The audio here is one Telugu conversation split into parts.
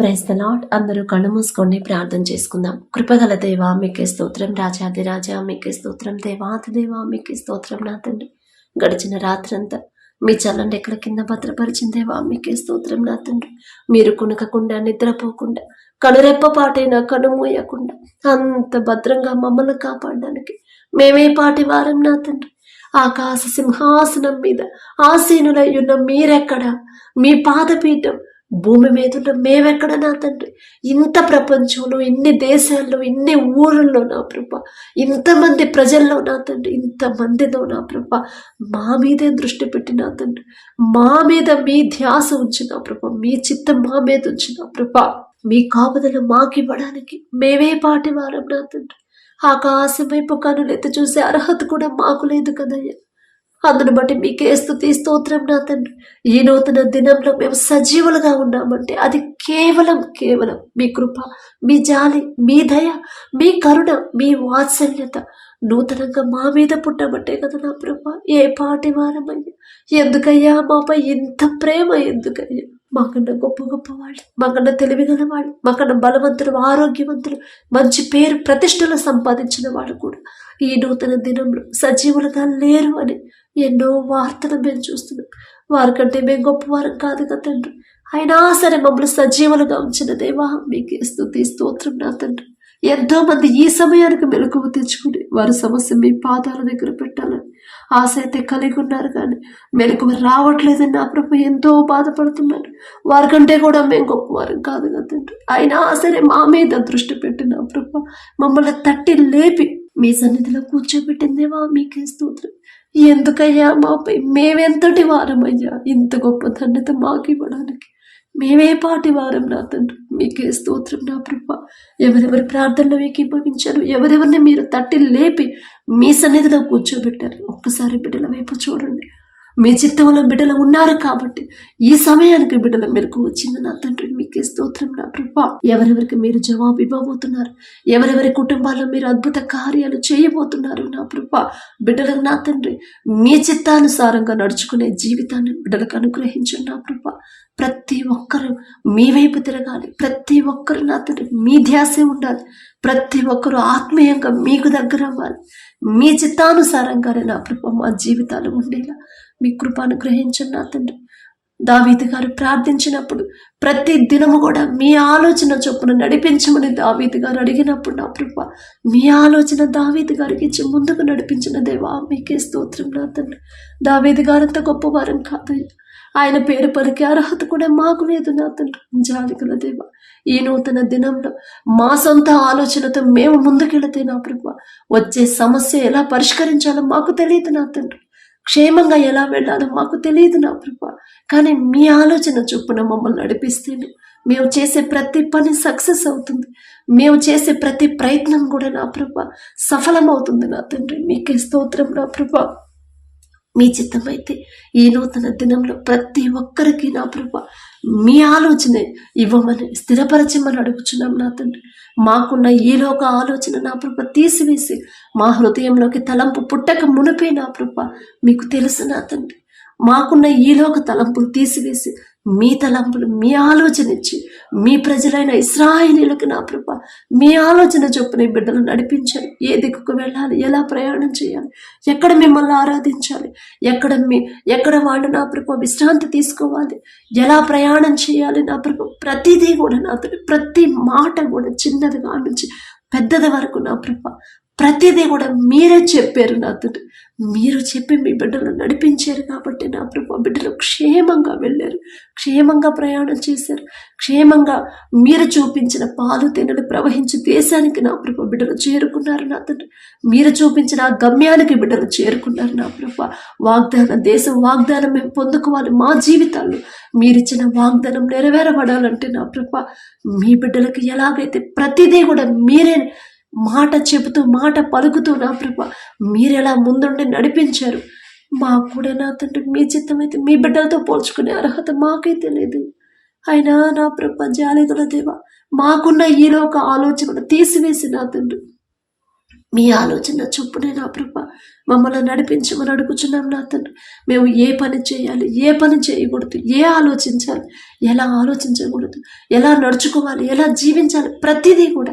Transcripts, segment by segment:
ప్రైస్ ద లాడ్ అందరూ కళ్ళు మూసుకొని ప్రార్థన చేసుకుందాం. కృపగల దేవా మీకే స్తోత్రం. రాజాది రాజా మీకే స్తోత్రం. దేవాతి దేవా మీకే స్తోత్రం నా తండ్రి. గడిచిన రాత్రంతా మీ చల్లని ఎక్కడ కింద భద్రపరిచిన దేవా మీకే స్తోత్రం నా తండ్రి. మీరు కునకకుండా నిద్రపోకుండా కనురెప్ప పాటైనా కనుమూయకుండా అంత భద్రంగా మమ్మల్ని కాపాడడానికి మేమే పాటి వారం నా తండ్రి. ఆకాశ సింహాసనం మీద ఆసీనులై ఉన్న మీరెక్కడ? మీ పాదపీఠం భూమి మీద ఉన్న మేమెక్కడ నా తండ్రి? ఇంత ప్రపంచంలో ఇన్ని దేశాల్లో ఇన్ని ఊళ్ళల్లో నా ప్రభ. ఇంతమంది ప్రజల్లో నా తండ్రి ఇంతమందిలో నా ప్రభ. మా మీదే దృష్టి పెట్టి నా తండ్రి. మా మీద మీ ధ్యాస ఉంచిన ప్రభ. మీ చిత్తం మా మీద ఉంచిన ప్రభ. మీ కాపుదల మాకివ్వడానికి మేమే పాటి వారం నా తండ్రి. ఆకాశం వైపు కనులెత్తి చూసే అర్హత కూడా మాకు లేదు కదయ్యా. అందును బట్టి మీకే స్థుతి స్తోత్రం నా తండ్రి. ఈ నూతన దినంలో మేము సజీవులుగా ఉన్నామంటే అది కేవలం కేవలం మీ కృప మీ జాలి మీ దయ మీ కరుణ మీ వాత్సల్యత. నూతనంగా మా మీద పుట్టబట్టే కదా నా ప్రభ ఏ పాటి వారమయ్యా. ఎందుకయ్యా మాపై ఇంత ప్రేమ ఎందుకయ్యా. మాకన్నా గొప్ప గొప్ప వాళ్ళు మాకన్నా తెలివిగల వాళ్ళు మాకన్నా బలవంతులు ఆరోగ్యవంతులు మంచి పేరు ప్రతిష్టలు సంపాదించిన వాళ్ళు కూడా ఈ నూతన దినంలో సజీవులుగా లేరు అని ఎన్నో వార్తలు మేము చూస్తున్నాం. వారికంటే మేము గొప్పవారం కాదు కదా తండ్రి. అయినా సరే మమ్మల్ని సజీవులుగా ఉంచిన దేవా మీకు స్తుతి స్తోత్రం నా తండ్రి. ఎంతో మంది ఈ సమయానికి మెలకువ తెచ్చుకుని వారి సమస్య మీ పాదాల దగ్గర పెట్టాలని ఆశ అయితే కలిగి ఉన్నారు కానీ మెలకువ రావట్లేదని నా ప్రభు ఎంతో బాధపడుతున్నారు వారికంటే కూడా మేము గొప్పవారం కాదు కదా తండ్రి. అయినా సరే మా మీద దృష్టి పెట్టిన ప్రభు మమ్మల్ని తట్టి లేపి మీ సన్నిధిలో కూర్చోబెట్టిందేవా మీకే స్తోత్రం. ఎందుకయ్యా మాపై మేమెంతటి వారమయ్యా ఇంత గొప్ప ధన్యత మాకు ఇవ్వడానికి మేమే పాటి వారం నా తండ్రి. మీకే స్తోత్రం నా ప్రభ. ఎవరెవరి ప్రార్థనలు ఏకీభవించారు ఎవరెవరిని మీరు తట్టి లేపి మీ సన్నిధిలో కూర్చోబెట్టారు. ఒక్కసారి బిడ్డల వైపు చూడండి. మీ చిత్తంలో బిడ్డలు ఉన్నారు కాబట్టి ఈ సమయానికి బిడ్డల మెలకు వచ్చింది నా తండ్రి మీకే స్తోత్రం నా ప్రభా. ఎవరెవరికి మీరు జవాబు ఇవ్వబోతున్నారు? ఎవరెవరి కుటుంబాల్లో మీరు అద్భుత కార్యాలు చేయబోతున్నారు నా ప్రభా? బిడ్డలకు నా తండ్రి మీ చిత్తానుసారంగా నడుచుకునే జీవితాన్ని బిడ్డలకు అనుగ్రహించండి నా ప్రభా. ప్రతి ఒక్కరు మీ వైపు తిరగాలి. ప్రతి ఒక్కరు నా తండ్రి మీ ధ్యాసే ఉండాలి. ప్రతి ఒక్కరు ఆత్మీయంగా మీకు దగ్గర అవ్వాలి మీ చిత్తానుసారంగానే నా ప్రభా మా జీవితాలు ఉండేలా మీ కృప అనుగ్రహించండి నా తండ్రి దావీదు గారు ప్రార్థించినప్పుడు ప్రతి దినము కూడా మీ ఆలోచన చొప్పున నడిపించమని దావీదు గారు అడిగినప్పుడు నా కృప మీ ఆలోచన దావీదు గారికి ఇచ్చి ముందుకు నడిపించిన దేవా మీకే స్తోత్రం నా తండ్రి. దావీదు అంత గొప్పవారం కాదు. ఆయన పేరు పలికే అర్హత కూడా మాకు లేదు నా తండ్రి. జాలికల దేవ ఈ నూతన దినంలో మా సొంత ఆలోచనతో మేము ముందుకెళితే నా ప్రభు వచ్చే సమస్య ఎలా పరిష్కరించాలో మాకు తెలియదు నా తండ్రి. క్షేమంగా ఎలా వెళ్ళాలో మాకు తెలియదు నా ప్రభ. కానీ మీ ఆలోచన చొప్పున మమ్మల్ని నడిపిస్తేనే మేము చేసే ప్రతి పని సక్సెస్ అవుతుంది. మేము చేసే ప్రతి ప్రయత్నం కూడా నా ప్రభ సఫలమవుతుంది నా తండ్రి. మీకే స్తోత్రం నా ప్రభ. మీ చిత్తమైతే ఈ నూతన దినంలో ప్రతి ఒక్కరికి నా ప్రభ మీ ఆలోచన ఇవ్వమని స్థిరపరచమని అడుగుచున్నాం నా తండ్రి. మాకున్న ఈలోక ఆలోచన నా ప్రభ తీసివేసి మా హృదయంలోకి తలంపు పుట్టక మునిపే నా ప్రభ మీకు తెలుసు నా తండ్రి. మాకున్న ఈలోక తలంపులు తీసివేసి మీ తలంపులు మీ ఆలోచన ఇచ్చి మీ ప్రజలైన ఇస్రాయిలీలకు నా కృప మీ ఆలోచన చొప్పున బిడ్డలు నడిపించాలి. ఏ దిక్కుకు వెళ్ళాలి? ఎలా ప్రయాణం చేయాలి? ఎక్కడ మిమ్మల్ని ఆరాధించాలి? ఎక్కడ మీ ఎక్కడ వాళ్ళు నా ప్రభ విశ్రాంతి తీసుకోవాలి? ఎలా ప్రయాణం చేయాలి? నా ప్రభ ప్రతిదీ కూడా నా ప్రతి మాట కూడా చిన్నది కానుంచి పెద్దది వరకు నా ప్రభ ప్రతిదీ కూడా మీరే చెప్పారు నా మీరు చెప్పి మీ బిడ్డలు నడిపించారు కాబట్టి నా ప్రభు బిడ్డలు క్షేమంగా వెళ్ళారు. క్షేమంగా ప్రయాణం చేశారు. క్షేమంగా మీరు చూపించిన పాలు తేనెలు ప్రవహించి దేశానికి నా ప్రభు బిడ్డలు చేరుకున్నారు నా తండ్రి మీరు చూపించిన ఆ గమ్యానికి బిడ్డలు చేరుకున్నారు నా ప్రభు వాగ్దానం దేశం వాగ్దానం మేము పొందుకోవాలి మా జీవితాల్లో. మీరిచ్చిన వాగ్దానం నెరవేరబడాలంటే నా ప్రభు మీ బిడ్డలకు ఎలాగైతే ప్రతిదీ కూడా మీరే మాట చెబుతూ మాట పలుకుతూ నా ప్రభ మీరెలా ముందుండి నడిపించారు? మా కూడా నా తండ్రి మీ చిత్తమైతే మీ బిడ్డలతో పోల్చుకునే అర్హత మాకైతే లేదు. అయినా నా ప్రభ జాలిగల దేవ మాకున్న ఈలో ఒక ఆలోచన తీసివేసి నా తండ్రి. మీ ఆలోచన చొప్పునే నా ప్రభ. మమ్మల్ని నడిపించమని అడుగుచున్నాం నా తండ్రి. మేము ఏ పని చేయాలి ఏ పని చేయకూడదు ఏ ఆలోచించాలి ఎలా ఆలోచించకూడదు ఎలా నడుచుకోవాలి ఎలా జీవించాలి ప్రతిదీ కూడా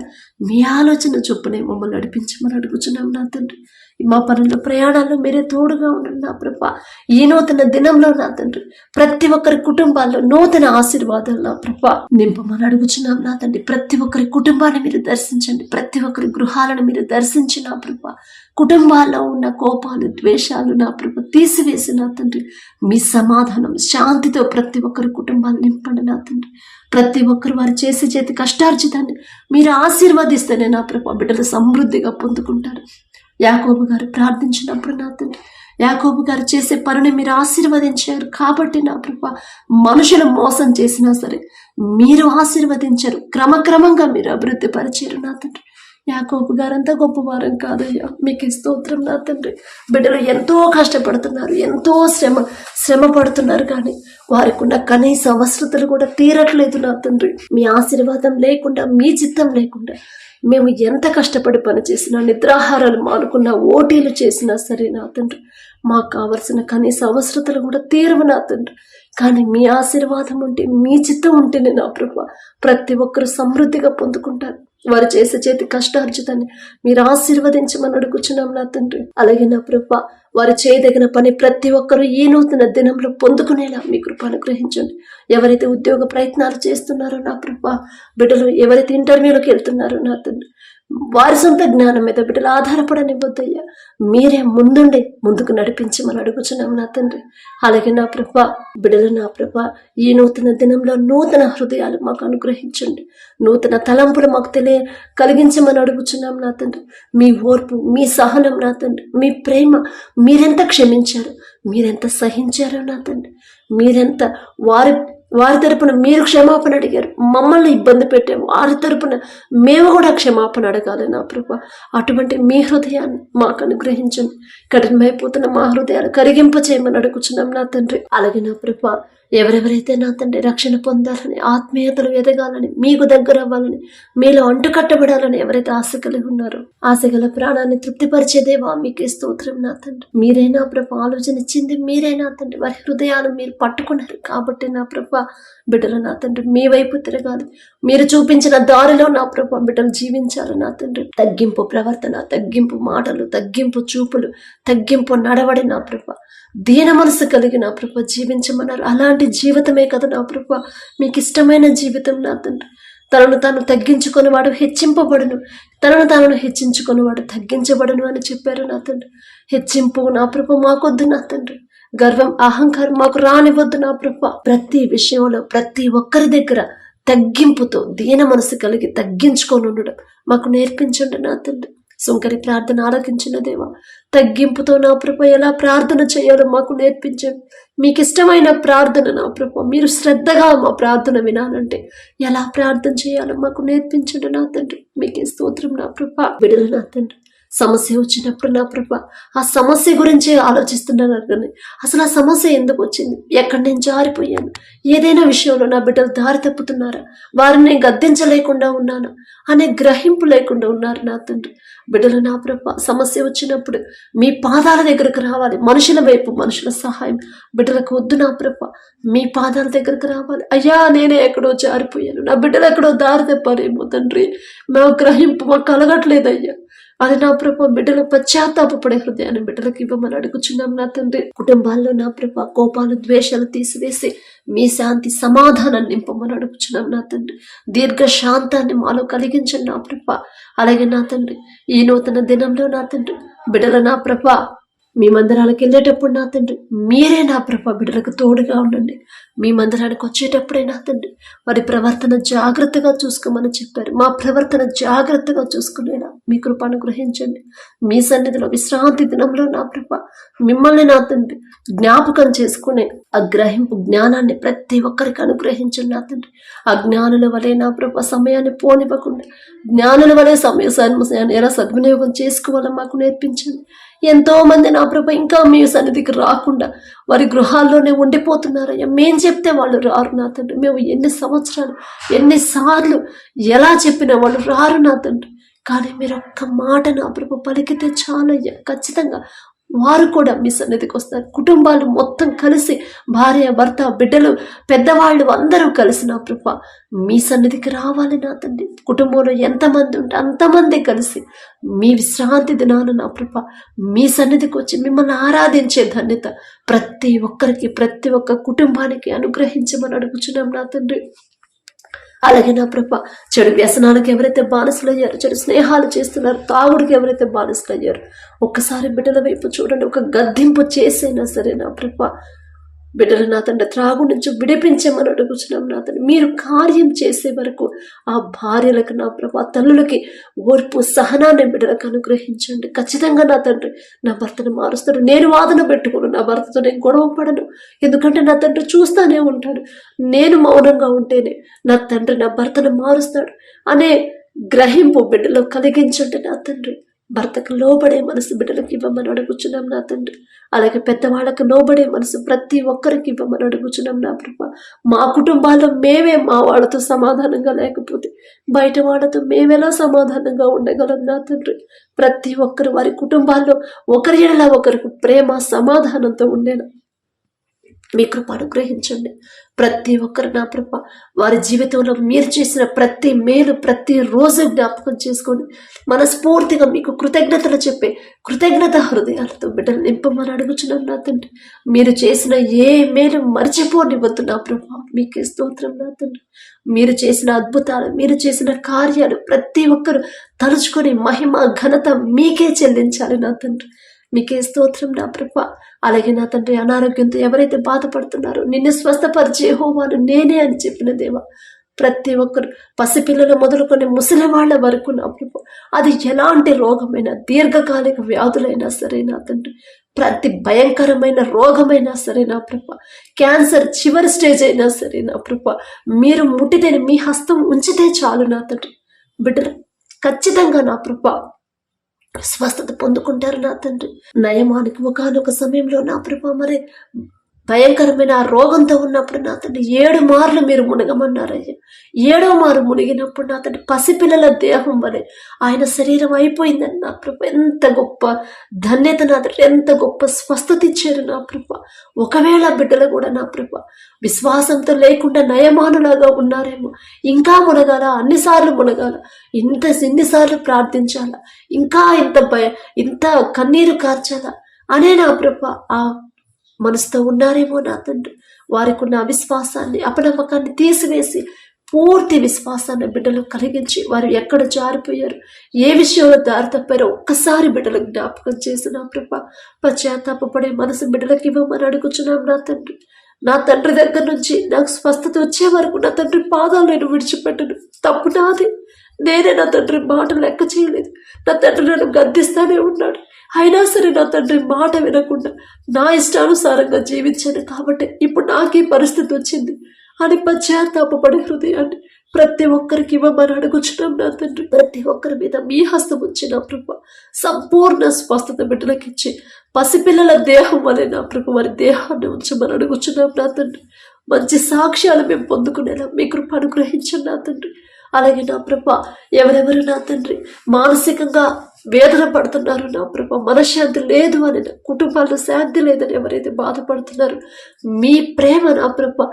మీ ఆలోచన చొప్పునే మమ్మల్ని నడిపించమని అడుగుచున్నాం నా తండ్రి. మా పనుల్లో ప్రయాణాల్లో మీరే తోడుగా ఉండండి నా ప్రభ. ఈ నూతన దినంలో నా తండ్రి ప్రతి ఒక్కరి కుటుంబాల్లో నూతన ఆశీర్వాదాలు నా ప్రభ. నింపమని అడుగుచున్నాం నా తండ్రి ప్రతి ఒక్కరి కుటుంబాన్ని మీరు దర్శించండి ప్రతి ఒక్కరి గృహాలను మీరు దర్శించి నా ప్రభ. కుటుంబాల్లో ఉన్న కోపాలు ద్వేషాలు నా ప్రభ తీసివేసి నా తండ్రి. మీ సమాధానం శాంతితో ప్రతి ఒక్కరి కుటుంబాలు నింపండి నా తండ్రి. ప్రతి ఒక్కరు వారు చేసే చేతి కష్టార్జితాన్ని మీరు ఆశీర్వదిస్తేనే నా ప్రభ బిడ్డలు సమృద్ధిగా పొందుకుంటారు. యాకోబు గారు ప్రార్థించినప్పుడు నా తండ్రి యాకోబు గారు చేసే పనిని మీరు ఆశీర్వదించారు కాబట్టి నా ప్రభ మనుషులు మోసం చేసినా సరే మీరు ఆశీర్వదించారు. క్రమక్రమంగా మీరు అభివృద్ధి పరిచారు నా తండ్రి. యాకోబు గారంతా గొప్పవారం కాదయ్యా మీకు స్తోత్రం నా తండ్రి. బిడ్డలు ఎంతో కష్టపడుతున్నారు ఎంతో శ్రమ శ్రమ పడుతున్నారు కానీ వారికి ఉన్న కనీస అవసరతలు కూడా తీరట్లేదు నా తండ్రి. మీ ఆశీర్వాదం లేకుండా మీ చిత్తం లేకుండా మేము ఎంత కష్టపడి పని చేసినా నిద్రాహారాలు మానుకున్నా ఓటీలు చేసినా సరే నా తండ్రి మాకు కావలసిన కనీస అవసరతలు కూడా తీరవు నా తండ్రి. కానీ మీ ఆశీర్వాదం ఉంటే మీ చిత్తం ఉంటేనే నా ప్రభు ప్రతి ఒక్కరు సమృద్ధిగా పొందుకుంటారు. వారు చేసే చేతి కష్టార్జితాన్ని మీరు ఆశీర్వదించమని అడుగుచున్నాం నా తండ్రి. అలాగే నా ప్రభు వారు చేయదగిన పని ప్రతి ఒక్కరూ ఈ నూతన దినంలో పొందుకునేలా మీ కృప అనుగ్రహించండి ఎవరైతే ఉద్యోగ ప్రయత్నాలు చేస్తున్నారో నా ప్రభా బిడ్డలు ఎవరైతే ఇంటర్వ్యూలకు వెళ్తున్నారో నా తండ్రి వారి సొంత జ్ఞానం మీద బిడ్డలు ఆధారపడనివ్వద్దయ్యా. మీరే ముందుండి ముందుకు నడిపించమని అడుగుచున్నాం నా తండ్రి. అలాగే నా ప్రభ బిడ్డలు నా ప్రభ ఈ నూతన దినంలో నూతన హృదయాలు మాకు అనుగ్రహించండి. నూతన తలంపులు మాకు తెలియ కలిగించమని అడుగుచున్నాం నా తండ్రి. మీ ఓర్పు మీ సహనం నా తండ్రి. మీ ప్రేమ మీరెంత క్షమించారు మీరెంత సహించారో నా తండ్రి. మీరెంత వారి వారి తరపున మీరు క్షమాపణ అడిగారు. మమ్మల్ని ఇబ్బంది పెట్టాము. వారి తరపున మేము కూడా క్షమాపణ అడగాలి నా ప్రభ. అటువంటి మీ హృదయాన్ని మాకు అనుగ్రహించండి. కఠినమైపోతున్న మా హృదయాలు కరిగింప చేయమని అడుగుచున్నాం నా తండ్రి. అలాగే నా ప్రభ ఎవరెవరైతే నా తండ్రి రక్షణ పొందాలని ఆత్మీయతలు ఎదగాలని మీకు దగ్గర అవ్వాలని మీలో అంటుకట్టబడాలని ఎవరైతే ఆశ కలిగి ఉన్నారో ఆశ గల ప్రాణాన్ని తృప్తిపరిచేదేవా మీకే స్తోత్రం నా తండ్రి. మీరైనా ప్రభు ఆలోచన ఇచ్చింది మీరైనా తండ్రి. వారి హృదయాలు మీరు పట్టుకున్నారు కాబట్టి నా ప్రభ బిడ్డలు నా తండ్రి మీ వైపు తిరగాలి. మీరు చూపించిన దారిలో నా ప్రభు బిడ్డలు జీవించాలి నా తండ్రి. తగ్గింపు ప్రవర్తన తగ్గింపు మాటలు తగ్గింపు చూపులు తగ్గింపు నడవడి నా ప్రభ. దీన మనసు కలిగి నా ప్రభ జీవించమన్నారు. అలాంటి జీవితమే కదా నా ప్రభ. మీకు ఇష్టమైన జీవితం నా తండ్రి. తనను తాను తగ్గించుకొని వాడు హెచ్చింపబడును. తనను తాను హెచ్చించుకొని వాడు తగ్గించబడును అని చెప్పారు నా తండ్రి. హెచ్చింపు నా ప్రభ మాకొద్దు నా తండ్రి. గర్వం అహంకారం మాకు రానివద్దు నా ప్రభ. ప్రతి విషయంలో ప్రతి ఒక్కరి దగ్గర తగ్గింపుతో దీన మనసు కలిగి తగ్గించుకొని ఉండడం. మాకు నేర్పించండి నా తండ్రి. సుంకరి ప్రార్థన ఆలకించిన దేవా తగ్గింపుతో నా ప్రభ ఎలా ప్రార్థన చేయాలో మాకు నేర్పించండి. మీకు ఇష్టమైన ప్రార్థన నా ప్రభ మీరు శ్రద్ధగా మా ప్రార్థన వినాలంటే ఎలా ప్రార్థన చేయాలో మాకు నేర్పించండి నా తండ్రి. మీకే స్తోత్రం నా ప్రభ. విడుదల నా తండ్రి. సమస్య వచ్చినప్పుడు నా ప్రభ ఆ సమస్య గురించి ఆలోచిస్తున్నాను కానీ అసలు ఆ సమస్య ఎందుకు వచ్చింది? ఎక్కడ నేను జారిపోయాను ఏదైనా విషయంలో నా బిడ్డలు దారి తప్పుతున్నారా? వారిని గద్దించలేకుండా ఉన్నాను? అనే గ్రహింపు లేకుండా ఉన్నారు నా తండ్రి. బిడ్డలు నా ప్రభ సమస్య వచ్చినప్పుడు మీ పాదాల దగ్గరకు రావాలి. మనుషుల వైపు మనుషుల సహాయం. బిడ్డలకు వద్దు నా ప్రభ మీ పాదాల దగ్గరకు రావాలి. అయ్యా నేనే ఎక్కడో జారిపోయాను. నా బిడ్డలు ఎక్కడో దారి తప్పారేమో తండ్రి. మా గ్రహింపు మాకు కలగట్లేదు అయ్యా. అది నా ప్రభ బిడ్డలు పశ్చాత్తాపడే హృదయాన్ని బిడ్డలకు ఇవ్వమని అడుగుచున్నాం నా తండ్రి. కుటుంబాల్లో నా ప్రభ కోపాలు ద్వేషాలు తీసివేసి మీ శాంతి సమాధానాన్ని నింపమని అడుగుచున్నాం నా తండ్రి. దీర్ఘ శాంతాన్ని మాలో కలిగించండి నా ప్రభ. అలాగే నా తండ్రి ఈ నూతన దినంలో నా తండ్రి బిడ్డల నా ప్రభ మీ మందిరాలకు వెళ్ళేటప్పుడు నా తండ్రి మీరే నా ప్రభ బిడ్డలకు తోడుగా ఉండండి. మీ మందిరానికి వచ్చేటప్పుడే నా తండ్రి వారి ప్రవర్తన జాగ్రత్తగా చూసుకోమని చెప్పారు. మా ప్రవర్తన జాగ్రత్తగా చూసుకునేలా మీ కృపను గ్రహించండి. మీ సన్నిధిలో విశ్రాంతి దినంలో నా ప్రభ మిమ్మల్ని నా తండ్రి జ్ఞాపకం చేసుకునే ఆ గ్రహింపు జ్ఞానాన్ని ప్రతి ఒక్కరికి అనుగ్రహించండి నా తండ్రి. ఆ జ్ఞానుల వలె నా ప్రభ సమయాన్ని పోనివ్వకుండా జ్ఞానుల వలె సమయ సమయాన్ని ఎలా సద్వినియోగం చేసుకోవాలో మాకు నేర్పించండి. ఎంతో మంది నా ప్రభ ఇంకా మీ సన్నిధికి రాకుండా వారి గృహాల్లోనే ఉండిపోతున్నారయ్యా. మేం చెప్తే వాళ్ళు రారు నా తండ్రి. మేము ఎన్ని సంవత్సరాలు ఎన్నిసార్లు ఎలా చెప్పినా వాళ్ళు రారు నా తండ్రి. కానీ మీరు ఒక్క మాట నా ప్రభు పలికితే చాలయ్యా. ఖచ్చితంగా వారు కూడా మీ సన్నిధికి వస్తారు. కుటుంబాలు మొత్తం కలిసి భార్య భర్త బిడ్డలు పెద్దవాళ్ళు అందరూ కలిసి నా ప్రభ మీ సన్నిధికి రావాలి నా తండ్రి. కుటుంబంలో ఎంతమంది ఉంటే అంతమంది కలిసి మీ విశ్రాంతి దినాన నా ప్రభ మీ సన్నిధికి వచ్చి మిమ్మల్ని ఆరాధించే ధన్యత ప్రతి ఒక్కరికి ప్రతి ఒక్క కుటుంబానికి అనుగ్రహించమని అడుగుచున్నాం నా తండ్రి. అలాగే నా ప్రభ చెడు వ్యసనాలకు ఎవరైతే బానిసలు చెడు స్నేహాలు చేస్తున్నారు తాగుడికి ఎవరైతే బానిసలు ఒక్కసారి బిడ్డల వైపు చూడండి ఒక గద్దింపు చేసైనా సరే నా ప్రభ. బిడ్డలు నా తండ్రి త్రాగు నుంచి విడిపించమని అడుగుతున్నాం నా తండ్రి. మీరు కార్యం చేసే వరకు ఆ భార్యలకు నా ప్రభా తల్లులకి ఓర్పు సహనాన్ని బిడ్డలకు అనుగ్రహించండి. ఖచ్చితంగా నా తండ్రి నా భర్తను మారుస్తాడు. నేను వాదన పెట్టుకోను నా భర్తతో నేను గొడవ పడను. ఎందుకంటే నా తండ్రి చూస్తానే ఉంటాడు. నేను మౌనంగా ఉంటేనే నా తండ్రి నా భర్తను మారుస్తాడు. అనే గ్రహింపు బిడ్డలో కలిగించండి నా తండ్రి. భర్తకు లోబడే మనసు బిడ్డలకు ఇవ్వమని అడుగుచున్నాం నా తండ్రి. అలాగే పెద్దవాళ్ళకు లోబడే మనసు ప్రతి ఒక్కరికి ఇవ్వమని అడుగుచున్నాం నా ప్రభ. మా కుటుంబాల్లో మేమే మా వాళ్ళతో సమాధానంగా లేకపోతే బయట వాళ్ళతో మేమెలా సమాధానంగా ఉండగలం నా తండ్రి? ప్రతి ఒక్కరు వారి కుటుంబాల్లో ఒకరి ఒకరికి ప్రేమ సమాధానంతో ఉండేలా మీ కృప అనుగ్రహించండి. ప్రతి ఒక్కరు నా కృప. వారి జీవితంలో మీరు చేసిన ప్రతి మేలు ప్రతి రోజు జ్ఞాపకం చేసుకొని మనస్ఫూర్తిగా మీకు కృతజ్ఞతలు చెప్పే కృతజ్ఞత హృదయాలతో బిడ్డలు నింపమని అడుగుచున్నాం నా తండ్రి. మీరు చేసిన ఏ మేలు మర్చిపోనివ్వద్దు నా ప్రభా. మీకే స్తోత్రం నా తండ్రి. మీరు చేసిన అద్భుతాలు మీరు చేసిన కార్యాలు ప్రతి ఒక్కరు తలుచుకొని మహిమ ఘనత మీకే చెల్లించాలి నా తండ్రి. మీకే స్తోత్రం నా ప్రభ. అలాగే నా తండ్రి అనారోగ్యంతో ఎవరైతే బాధపడుతున్నారో నిన్ను స్వస్థపరిచే హోమాను నేనే అని చెప్పిన దేవా. ప్రతి ఒక్కరు పసిపిల్లలు మొదలుకొని ముసలి వాళ్ళ వరకు నా ప్రభు. అది ఎలాంటి రోగమైనా దీర్ఘకాలిక వ్యాధులైనా సరే నా తండ్రి. ప్రతి భయంకరమైన రోగమైనా సరే నా ప్రభ. క్యాన్సర్ చివరి స్టేజ్ అయినా సరే నా ప్రభ. మీరు ముట్టితేనే మీ హస్తం ఉంచితే చాలు నా తండ్రి. బిడ్డలు ఖచ్చితంగా నా ప్రభ. స్వస్థత పొందుకుంటారు నా తండ్రి. నయమానికి ఒకనొక సమయంలో నా ప్రభా మరి భయంకరమైన ఆ రోగంతో ఉన్నప్పుడు నా తండ్రి ఏడు మార్లు మీరు మునగమన్నారయ్యా. ఏడో మారు మునిగినప్పుడు నా తండ్రి పసిపిల్లల దేహం వలె ఆయన శరీరం అయిపోయిందని నా ప్రభ ఎంత గొప్ప ధన్యత నా తండ్రి ఎంత గొప్ప స్వస్థత ఇచ్చారు నా ప్రభ. ఒకవేళ బిడ్డలు కూడా నా ప్రభ విశ్వాసంతో లేకుండా నయమానులాగా ఉన్నారేమో ఇంకా మునగాల అన్నిసార్లు మునగాల ఇంత ఎన్నిసార్లు ప్రార్థించాలా ఇంకా ఇంత భయ ఇంత కన్నీరు కార్చాలా అనే నా ప్రభ ఆ మనసుతో ఉన్నారేమో నా తండ్రి. వారికి ఉన్న అవిశ్వాసాన్ని అపనమ్మకాన్ని తీసివేసి పూర్తి విశ్వాసాన్ని బిడ్డలు కలిగించి వారు ఎక్కడ జారిపోయారు ఏ విషయంలో దారి తప్పారో ఒక్కసారి బిడ్డలకు జ్ఞాపకం చేసిన నా ప్రభ. పశ్చాత్తాపడే మనసు బిడ్డలకు ఇవ్వమని అడుగుచున్నాం నా తండ్రి. నా తండ్రి దగ్గర నుంచి నాకు స్వస్థత వచ్చే వరకు నా తండ్రి పాదాలు నేను విడిచిపెట్టను. తప్పు నాది. నేనే నా తండ్రి మాట లెక్క చేయలేదు. నా తండ్రి నన్ను గద్దిస్తానే ఉన్నాడు. అయినా సరే నా తండ్రి మాట వినకుండా నా ఇష్టానుసారంగా జీవించాను కాబట్టి ఇప్పుడు నాకే పరిస్థితి వచ్చింది. అని పశ్చాత్తాపడే హృదయాన్ని ప్రతి ఒక్కరికి ఇవ్వమని అడుగుచున్నాం నా తండ్రి. ప్రతి ఒక్కరి మీద మీ హస్తం వచ్చిన ప్రభ సంపూర్ణ స్వస్థత బిడ్డలకిచ్చి పసిపిల్లల దేహం వలె నా ప్రభు వారి దేహాన్ని ఉంచమని అడుగుచున్నాం నా తండ్రి. మంచి సాక్ష్యాలు మేము పొందుకునేలా మీ కృప అనుగ్రహించండి నా తండ్రి. అలాగే నా ప్రభ ఎవరెవరు నా తండ్రి? మానసికంగా వేదన పడుతున్నారు. నా ప్రభ మనశ్శాంతి లేదు అని కుటుంబాల్లో శాంతి లేదని ఎవరైతే బాధపడుతున్నారు మీ ప్రేమ నా ప్రభ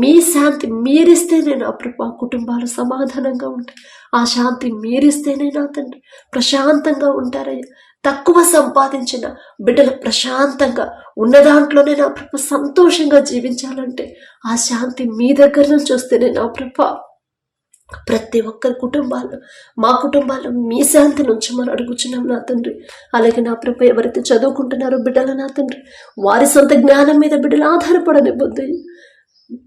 మీ శాంతి మీరిస్తేనే నా ప్రభ కుటుంబాలు సమాధానంగా ఉంటాయి. ఆ శాంతి మీరిస్తేనే నా తండ్రి ప్రశాంతంగా ఉంటారయ్యా. తక్కువ సంపాదించిన బిడ్డలు ప్రశాంతంగా ఉన్న దాంట్లోనే నా ప్రభ సంతోషంగా జీవించాలంటే ఆ శాంతి మీ దగ్గర నుంచి వస్తేనే నా ప్రభ ప్రతి ఒక్కరి కుటుంబాల్లో మా కుటుంబాల్లో మీ శాంతి నుంచి మనం అడుగుచున్నాం నా తండ్రి. అలాగే నా ప్రభు ఎవరైతే చదువుకుంటున్నారో బిడ్డల నా తండ్రి వారి సొంత జ్ఞానం మీద బిడ్డలు ఆధారపడనివ్వద్దు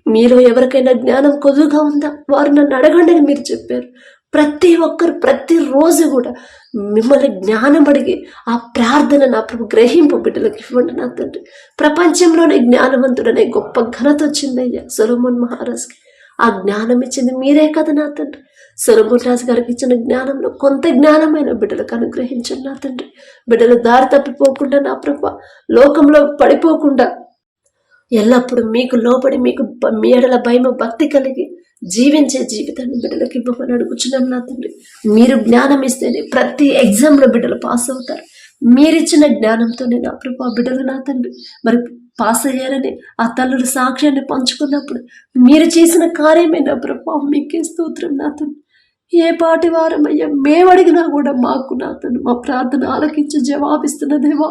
మీలో ఎవరికైనా జ్ఞానం కొదువుగా ఉందా? వారు నన్ను అడగండి అని మీరు చెప్పారు. ప్రతి ఒక్కరు ప్రతిరోజు కూడా మిమ్మల్ని జ్ఞానం అడిగి ఆ ప్రార్థన నా ప్రభు గ్రహింపు బిడ్డలకు ఇవ్వండి నా తండ్రి. ప్రపంచంలోనే జ్ఞానవంతుడనే గొప్ప ఘనత వచ్చిందయ్యా. సొలమోన్ మహారాజ్కి. ఆ జ్ఞానం ఇచ్చింది మీరే కదా నా తండ్రి. సొలమోన్ రాజు గారికి ఇచ్చిన జ్ఞానంలో కొంత జ్ఞానమైన బిడ్డలకు అనుగ్రహించండి నా తండ్రి. బిడ్డలు దారి తప్పిపోకుండా నా ప్రభ లోకంలో పడిపోకుండా ఎల్లప్పుడూ మీకు లోబడి మీకు మీడల మీ ఎడల భయం భక్తి కలిగి జీవించే జీవితాన్ని బిడ్డలకు ఇవ్వమని అడుగుచున్నాం నా తండ్రి. మీరు జ్ఞానం ఇస్తేనే ప్రతి ఎగ్జామ్లో బిడ్డలు పాస్ అవుతారు. మీరిచ్చిన జ్ఞానంతోనే నా ప్రభా బిడ్డలు నా తండ్రి. మరి పాస్ అయ్యారని ఆ తల్లుడు సాక్ష్యాన్ని పంచుకున్నప్పుడు మీరు చేసిన కార్యమే నా ప్రభా. మీకే స్తోత్రం నా తండ్రి. ఏ పాటి వారమయ్యా మేము అడిగినా కూడా మాకు నా తండ్రి. మా ప్రార్థన ఆలకించి జవాబిస్తున్న దేవా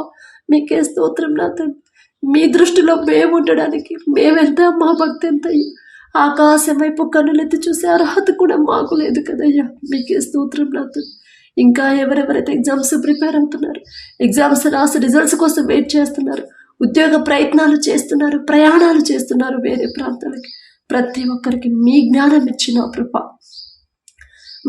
మీకే స్తోత్రం నా తండ్రి. మీ దృష్టిలో మేము ఉండడానికి మేమెంత మా భక్తి ఎంత అయ్యా ఆకాశం వైపు కన్నులెత్తి చూసే అర్హత కూడా మాకు లేదు కదయ్యా. మీకే స్తోత్రం నా తండ్రి. ఇంకా ఎవరెవరైతే ఎగ్జామ్స్ ప్రిపేర్ అవుతున్నారు ఎగ్జామ్స్ రాసి రిజల్ట్స్ కోసం వెయిట్ చేస్తున్నారు ఉద్యోగ ప్రయత్నాలు చేస్తున్నారు ప్రయాణాలు చేస్తున్నారు వేరే ప్రాంతాలకి ప్రతి ఒక్కరికి మీ జ్ఞానం ఇచ్చిన కృప.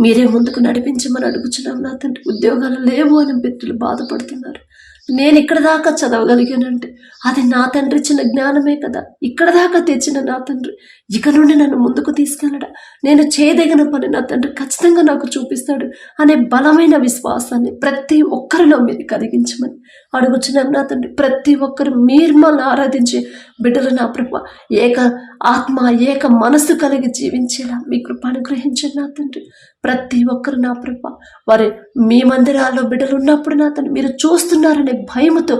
మీరే ముందుకు నడిపించమని అడుగుచున్నాం నా తండ్రి. ఉద్యోగాలు లేవు అని వ్యక్తులు బాధపడుతున్నారు. నేను ఇక్కడ దాకా చదవగలిగానంటే అది నా తండ్రి ఇచ్చిన జ్ఞానమే కదా. ఇక్కడ దాకా తెచ్చిన నా తండ్రి. ఇక నుండి నన్ను ముందుకు తీసుకెళ్ళడా? నేను చేయదగిన పని నా తండ్రి ఖచ్చితంగా నాకు చూపిస్తాడు అనే బలమైన విశ్వాసాన్ని ప్రతి ఒక్కరిలో మీరు కలిగించమని అడుగుచున్నాం నా తండ్రి. ప్రతి ఒక్కరు మీరు మళ్ళీ ఆరాధించే బిడ్డలు నా ప్రభ ఏక ఆత్మ ఏక మనసు కలిగి జీవించేలా మీ కృప అనుగ్రహించండి నా తండ్రి. ప్రతి ఒక్కరు నా ప్రభ వారి మీ మందిరాల్లో బిడ్డలు ఉన్నప్పుడు నా తను మీరు చూస్తున్నారనే భయముతో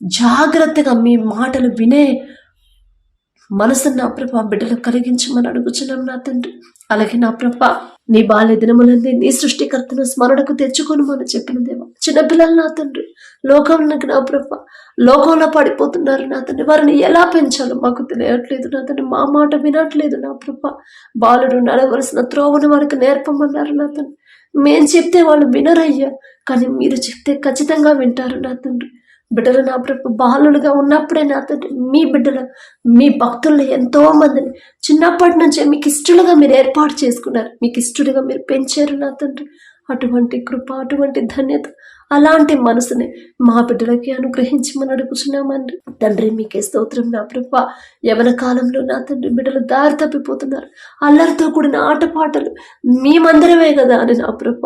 జాగ్రత్తగా మీ మాటలు వినే మనసు నా ప్రభ బిడ్డలు కలిగించమని అడుగుచున్నాం నా తండ్రి. అలాగే నా ప్రభ నీ బాల్య దినములంది నీ సృష్టికర్తను స్మరణకు తెచ్చుకొని మనం చెప్పిన దేవా. చిన్నపిల్లలు నా తండ్రి లోకంలోకి నా ప్రభ లోకంలో పడిపోతున్నారు నా తండ్రి. వారిని ఎలా పెంచాలో మాకు తెలియట్లేదు నా తండ్రి. మా మాట వినట్లేదు నా ప్రభ. బాలుడు నడవలసిన త్రోవను వారికి నేర్పమన్నారు నా తండ్రి. మేం చెప్తే వాళ్ళు వినరయ్యా కానీ మీరు చెప్తే ఖచ్చితంగా వింటారు నా తండ్రి. బిడ్డలు నా ప్రభు బాలులుగా ఉన్నప్పుడే నా తండ్రి మీ బిడ్డలు మీ భక్తుల్లో ఎంతో మందిని చిన్నప్పటి నుంచే మీకు ఇష్టలుగా మీరు ఏర్పాటు చేసుకున్నారు. మీకు ఇష్టలుగా మీరు పెంచారు నా తండ్రి. అటువంటి కృప అటువంటి ధన్యత అలాంటి మనసుని మా బిడ్డలకి అనుగ్రహించమని అడుగుచున్నామండి. తండ్రి మీకే స్తోత్రం నా ప్రభ. యవన కాలంలో నా తండ్రి బిడ్డలు దారి తప్పిపోతున్నారు. అల్లరితో కూడిన ఆటపాటలు మీ మందిరమే కదా అని నా ప్రభ.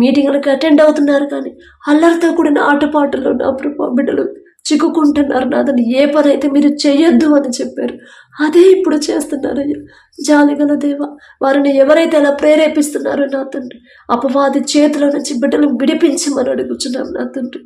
మీటింగ్లకు అటెండ్ అవుతున్నారు కానీ అల్లరితో కూడిన ఆటపాటలు నా ప్రభ బిడ్డలు చిక్కుకుంటున్నారు. నాదని ఏ పని అయితే మీరు చేయొద్దు అని చెప్పారు. అదే ఇప్పుడు చేస్తున్నారయ్యా. జాలిగల దేవ వారిని ఎవరైతే అలా ప్రేరేపిస్తున్నారో నా తండ్రి అపవాది చేతుల నుంచి బిడ్డలు విడిపించమని అడుగుతున్నాం నా తండ్రి.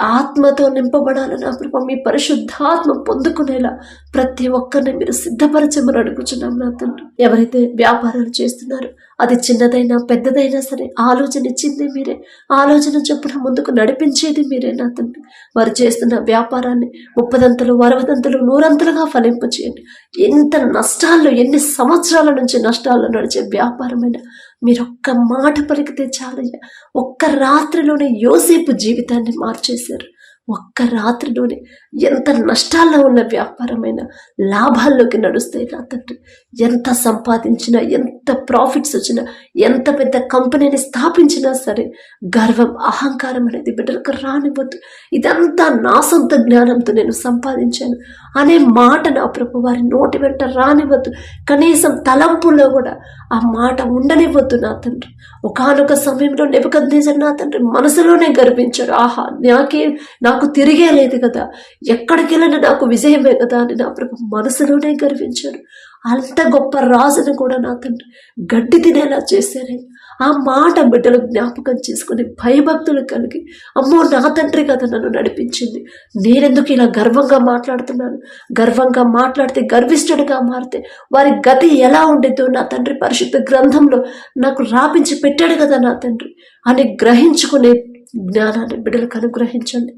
ఆత్మతో నింపబడాలని నా ప్రభ మీ పరిశుద్ధాత్మ పొందుకునేలా ప్రతి ఒక్కరిని మీరు సిద్ధపరచమని అడుగుతున్నాం నా తండ్రి. ఎవరైతే వ్యాపారాలు చేస్తున్నారో అది చిన్నదైనా పెద్దదైనా సరే ఆలోచన ఇచ్చింది మీరే. ఆలోచన చొప్పున ముందుకు నడిపించేది మీరే నా తండ్రి. వారు చేస్తున్న వ్యాపారాన్ని ముప్పదంతలు అరవదంతలు నూరంతలుగా ఫలింపచేయండి. ఎంత నష్టాల్లో ఎన్ని సంవత్సరాల నుంచి నష్టాల్లో నడిచే వ్యాపారమైన మీరు ఒక్క మాట పలికితే చాలయ్యా ఒక్క రాత్రిలోనే యోసేపు జీవితాన్ని మార్చేశారు. ఒక్క రాత్రిలోనే ఎంత నష్టాల్లో ఉన్న వ్యాపారమైన లాభాల్లోకి నడుస్తాయి నా తండ్రి. ఎంత సంపాదించినా ఎంత ప్రాఫిట్స్ వచ్చినా ఎంత పెద్ద కంపెనీని స్థాపించినా సరే గర్వం అహంకారం అనేది బిడ్డలకు రానివ్వద్దు. ఇదంతా నా సొంత జ్ఞానంతో నేను సంపాదించాను అనే మాట నా ప్రభు వారి నోటి వెంట రానివ్వద్దు. కనీసం తలంపుల్లో కూడా ఆ మాట ఉండనివ్వద్దు నా తండ్రి. ఒకనొక సమయంలో నెబద్ నా తండ్రి మనసులోనే గర్వించాడు ఆహా నాకే నాకు తిరిగే లేదు కదా. ఎక్కడికి వెళ్ళినా నాకు విజయమే కదా అని నా ప్రభు మనసులోనే గర్వించాడు. అంత గొప్ప రాజును కూడా నా తండ్రి గడ్డి తినేలా చేశారే. ఆ మాట బిడ్డలు జ్ఞాపకం చేసుకుని భయభక్తులు కలిగి అమ్మో నా తండ్రి కదా నన్ను నడిపించింది. నేనెందుకు ఇలా గర్వంగా మాట్లాడుతున్నాను? గర్వంగా మాట్లాడితే గర్విష్ఠుడిగా మారితే వారి గతి ఎలా ఉండేదో నా తండ్రి పరిశుద్ధ గ్రంథంలో నాకు రాపించి పెట్టాడు కదా నా తండ్రి. అని గ్రహించుకునే జ్ఞానాన్ని బిడ్డలకు అనుగ్రహించండి.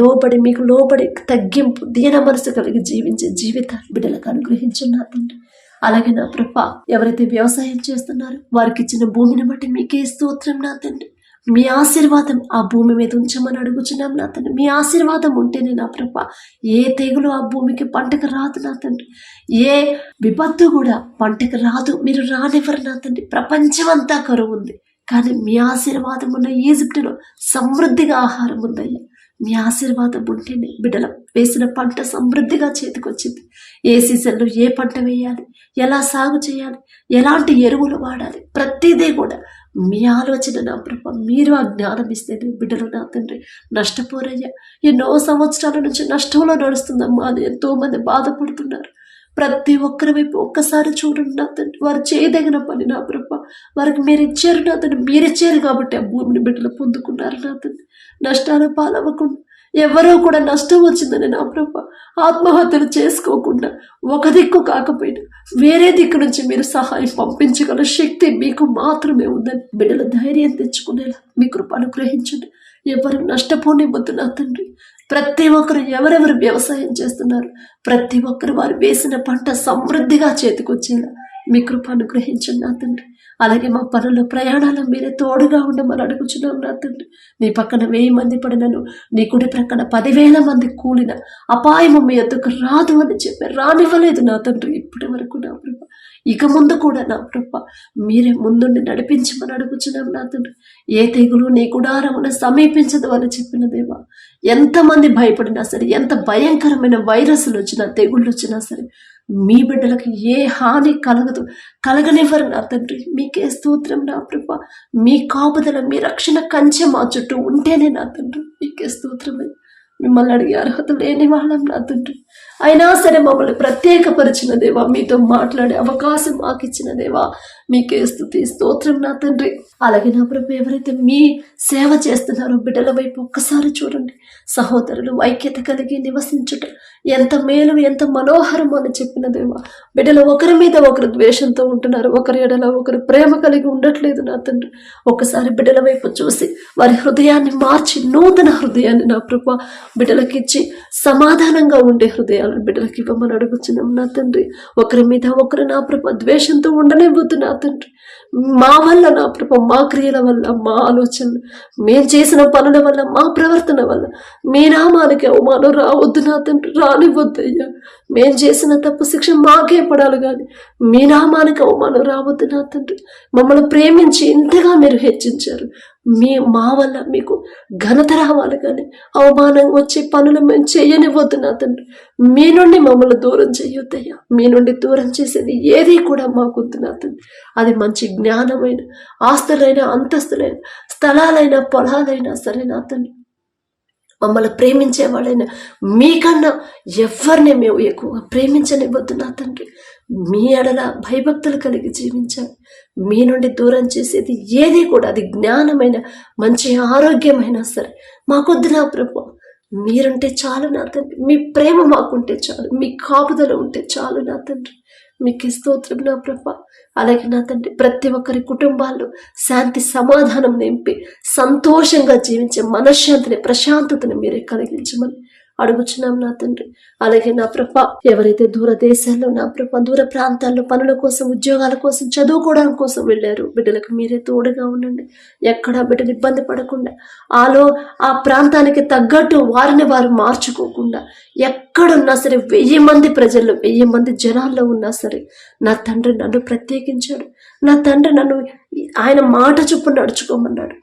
లోబడి మీకు లోబడి తగ్గింపు దీన మనసు కలిగి జీవించే జీవితాన్ని బిడ్డలకు అనుగ్రహించున్నారు నా తండ్రి. అలాగే నా ప్రభ ఎవరైతే వ్యవసాయం చేస్తున్నారో వారికి ఇచ్చిన భూమిని బట్టి మీకే స్తోత్రం నా తండ్రి. మీ ఆశీర్వాదం ఆ భూమి మీద ఉంచమని అడుగుచున్నాం నా తండ్రి. మీ ఆశీర్వాదం ఉంటేనే నా ప్రభ ఏ తెగులు ఆ భూమికి పంటకు రాదు నా తండ్రి. ఏ విపత్తు కూడా పంటకు రాదు మీరు రానివ్వరు నా తండ్రి. ప్రపంచమంతా కరువు ఉంది. కానీ మీ ఆశీర్వాదం ఉన్న ఈజిప్టులో సమృద్ధిగా ఆహారం ఉందయ్యా. మీ ఆశీర్వాదం ఉంటేనే బిడ్డల. వేసిన పంట సమృద్ధిగా చేతికొచ్చింది. ఏ సీజన్లో ఏ పంట వేయాలి? ఎలా సాగు చేయాలి? ఎలాంటి ఎరువులు వాడాలి? ప్రతిదీ కూడా మీ ఆలోచన నా ప్రభ. మీరు ఆ జ్ఞానం ఇస్తేనే బిడ్డలు నా తండ్రి నష్టపోరయ్యా. ఎన్నో సంవత్సరాల నుంచి నష్టంలో నడుస్తుందమ్మా అని ఎంతోమంది బాధపడుతున్నారు. ప్రతి ఒక్కరి వైపు ఒక్కసారి చూడండి నా తండ్రి. వారు చేయదగిన పని నా ప్రభ. వారికి మీరు ఇచ్చారు నా తండ్రి. మీరు ఇచ్చారు కాబట్టి ఆ భూమిని బిడ్డలు పొందుకున్నారు నా తండ్రి. నష్టాల పాలవ్వకుండా ఎవరో కూడా నష్టం వచ్చిందని నా ప్రభ. ఆత్మహత్యలు చేసుకోకుండా ఒక దిక్కు కాకపోయినా వేరే దిక్కు నుంచి మీరు సహాయం పంపించగల శక్తి మీకు మాత్రమే ఉందని బిడ్డల ధైర్యం తెచ్చుకునేలా మీ కృప అనుగ్రహించండి. ఎవరు నష్టపోనివ్వద్దు నా తండ్రి. ప్రతి ఒక్కరు ఎవరెవరు వ్యవసాయం చేస్తున్నారు? ప్రతి ఒక్కరు వారు వేసిన పంట సమృద్ధిగా చేతికొచ్చేలా మీ కృప అనుగ్రహించండి నా తండ్రి. అలాగే మా పనులు ప్రయాణాలు మీరే తోడుగా ఉండమని అడుగుచున్నాం నా తండ్రి. నీ పక్కన వెయ్యి మంది పడినను నీ కుడి ప్రక్కన పదివేల మంది కూలిన అపాయము మీ ఎద్దుకు రాదు అని చెప్పి రానివ్వలేదు నా తండ్రి ఇప్పటి వరకు నా ఇక ముందు కూడా నా ప్రభ మీరే ముందుండి నడిపించమని అడుగుచున్నాం నా తండ్రి. ఏ తెగులు నీ గుడారమున సమీపించదు అని చెప్పిన దేవా ఎంతమంది భయపడినా సరే ఎంత భయంకరమైన వైరస్లు వచ్చినా తెగుళ్ళు వచ్చినా సరే మీ బిడ్డలకు ఏ హాని కలగదు కలగనివ్వరు నా తండ్రి. మీకే స్తోత్రం నా ప్రభ. మీ కాపుదల మీ రక్షణ కంచె మా చుట్టూ ఉంటేనే నా తండ్రి. మీకే స్తోత్రమే. మిమ్మల్ని అడిగే అర్హత లేని వాళ్ళం నా తండ్రి. అయినా సరే మమ్మల్ని ప్రత్యేకపరిచిన దేవా మీతో మాట్లాడే అవకాశం మాకు ఇచ్చిన దేవా మీకే స్థుతి స్తోత్రం నా తండ్రి. అలాగే నా ప్రభు ఎవరైతే మీ సేవ చేస్తున్నారో బిడ్డల వైపు ఒక్కసారి చూడండి. సహోదరులు ఐక్యత కలిగి నివసించుట ఎంత మేలు ఎంత మనోహరం అని చెప్పిన దేవా. బిడ్డలు ఒకరి మీద ఒకరు ద్వేషంతో ఉంటున్నారు. ఒకరి ఎడల ఒకరు ప్రేమ కలిగి ఉండట్లేదు నా తండ్రి. ఒకసారి బిడ్డల వైపు చూసి వారి హృదయాన్ని మార్చి నూతన హృదయాన్ని నా ప్రభు బిడ్డలకిచ్చి సమాధానంగా ఉండే హృదయాలను బిడ్డలకి ఇవ్వమని అడుగుతున్నాం నా తండ్రి. ఒకరి మీద ఒకరు నా ప్రభ ద్వేషంతో ఉండలేవద్దు నా తండ్రి. మా వల్ల నా ప్రభ మా క్రియల వల్ల మా ఆలోచన మేము చేసిన పనుల వల్ల మా ప్రవర్తన వల్ల. మీ నామానికి అవమానం రావద్దు నా తండ్రి రానివ్వద్దు అయ్యా. మేము చేసిన తప్పు శిక్ష మాకే పడాలి కానీ మీ నామానికి అవమానం రావద్దు నా తండ్రి. మమ్మల్ని ప్రేమించి ఇంతగా మీరు హెచ్చించారు. మీ మా వల్ల మీకు ఘనత రావాలి కానీ అవమానం వచ్చే పనులు మేము చేయనివ్వద్దు నా తండ్రి. మీ నుండి మమ్మల్ని దూరం చేయొద్దయ్యా. మీ నుండి దూరం చేసేది ఏది కూడా మాకొద్దు నా తండ్రి. అది మంచి జ్ఞానమైన ఆస్తులైన అంతస్తులైన స్థలాలైన పొలాలైనా సరే నా తండ్రి. మమ్మల్ని ప్రేమించే వాళ్ళైనా మీకన్నా ఎవరిని మేము ఎక్కువగా ప్రేమించనివ్వద్దు నా తండ్రి. మీ ఎడల భయభక్తులు కలిగి జీవించాలి. మీ నుండి దూరం చేసేది ఏది కూడా అది జ్ఞానమైన మంచి ఆరోగ్యమైనా సరే మాకొద్దు నా ప్రభు. మీరుంటే చాలు నా తండ్రి. మీ ప్రేమ మాకుంటే చాలు. మీ కాపుదల ఉంటే చాలు నా తండ్రి. మీకు స్తోత్రం నా ప్రభ. అలాగే నా తండ్రి ప్రతి ఒక్కరి కుటుంబాల్లో శాంతి సమాధానం నింపి సంతోషంగా జీవించే మనశ్శాంతిని ప్రశాంతతని మీరే కలిగించమని అడుగుచున్నాం నా తండ్రి. అలాగే నా ప్రభ ఎవరైతే దూర దేశాల్లో నా ప్రభ దూర ప్రాంతాల్లో పనుల కోసం ఉద్యోగాల కోసం చదువుకోవడం కోసం వెళ్ళారు బిడ్డలకు మీరే తోడుగా ఉండండి. ఎక్కడా బిడ్డలు ఇబ్బంది పడకుండా ఆలో ఆ ప్రాంతానికి తగ్గట్టు వారిని వారు మార్చుకోకుండా ఎక్కడున్నా సరే వెయ్యి మంది ప్రజల్లో వెయ్యి మంది జనాల్లో ఉన్నా సరే నా తండ్రి నన్ను ప్రత్యేకించాడు. నా తండ్రి నన్ను ఆయన మాట చొప్పున నడుచుకోమన్నాడు.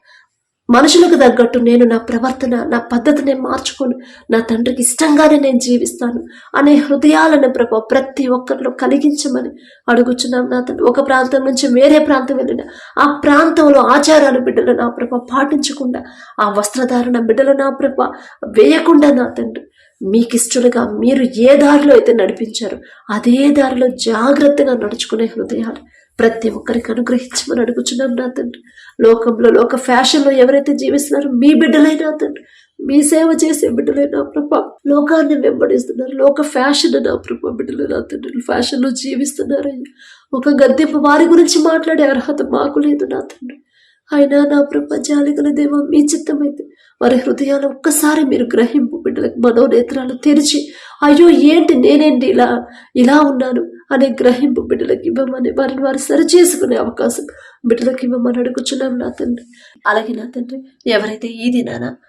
మనుషులకు తగ్గట్టు నేను నా ప్రవర్తన నా పద్ధతిని మార్చుకొని నా తండ్రికి ఇష్టంగానే నేను జీవిస్తాను అనే హృదయాలను ప్రభు ప్రతి ఒక్కరిలో కలిగించమని అడుగుచున్నాం నా తండ్రి. ఒక ప్రాంతం నుంచి వేరే ప్రాంతం వెళ్ళిన ఆ ప్రాంతంలో ఆచారాలు బిడ్డలు నా ప్రభ పాటించకుండా ఆ వస్త్రధారణ బిడ్డలు నా ప్రభ వేయకుండా నా తండ్రి. మీకు ఇష్టలుగా మీరు ఏ దారిలో అయితే నడిపించారో అదే దారిలో జాగ్రత్తగా నడుచుకునే హృదయాలు ప్రతి ఒక్కరికి అనుగ్రహించమని అడుగుచున్నాం నా తండ్రి. లోకంలో లోక ఫ్యాషన్లో ఎవరైతే జీవిస్తున్నారో మీ బిడ్డలైనా తండ్రి మీ సేవ చేసే బిడ్డలైనా ప్రభ లోకాన్ని వెంబడిస్తున్నారు. లోక ఫ్యాషన్ నా ప్రభ బిడ్డలు నా తండ్రి ఫ్యాషన్లో జీవిస్తున్నారు ఒక గద్దెపు వారి గురించి మాట్లాడే అర్హత మాకు లేదు నా తండ్రి. అయినా నా ప్రభ జాలిగల దేవ మీ చిత్తమైతే వారి హృదయాలు ఒక్కసారి మీరు గ్రహింపు బిడ్డలకు మనోనేత్రాలు తెరిచి అయ్యో ఏంటి నేనేంటి ఇలా ఇలా ఉన్నాను? అనే గ్రహింపు బిడ్డలకు ఇవ్వమని వారిని వారు సరి చేసుకునే అవకాశం బిడ్డలకు ఇవ్వమని అడుగుచున్నాం నా తండ్రి. అలాగే నా తండ్రి ఎవరైతే ఈ దినాన